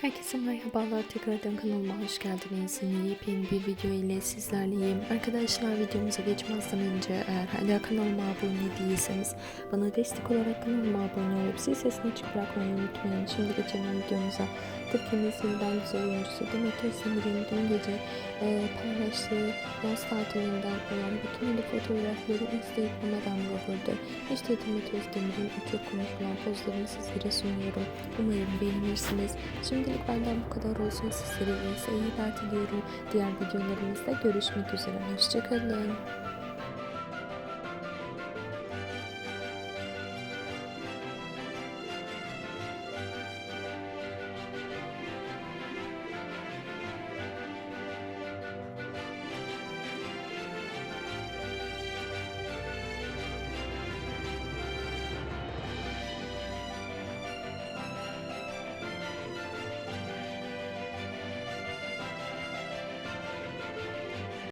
Herkese merhabalar tekrardan kanalıma hoş geldiniz. Yepyeni bir video ile sizlerleyim. Arkadaşlar videomuza geçmezden önce eğer hala kanalıma abone değilseniz bana destek olarak kanalıma abone olup zil sesini açık bırakmayı unutmayın. Şimdi geçelim videomuza. Türkiye'nin sevilen güzel oyuncusu Demet Özdemir'in dün gece e, paylaştığı yaz tatilinden olan bikinili fotoğrafları Instagram'a damga vurdu. İşte Demet Özdemir'in çok konuşulan pozlarını sizlere sunuyorum. Umarım beğenirsiniz. Şimdilik benden bu kadar olsun. Sizlere iyi seyirler diliyorum. Diğer videolarımızda görüşmek üzere. Hoşçakalın.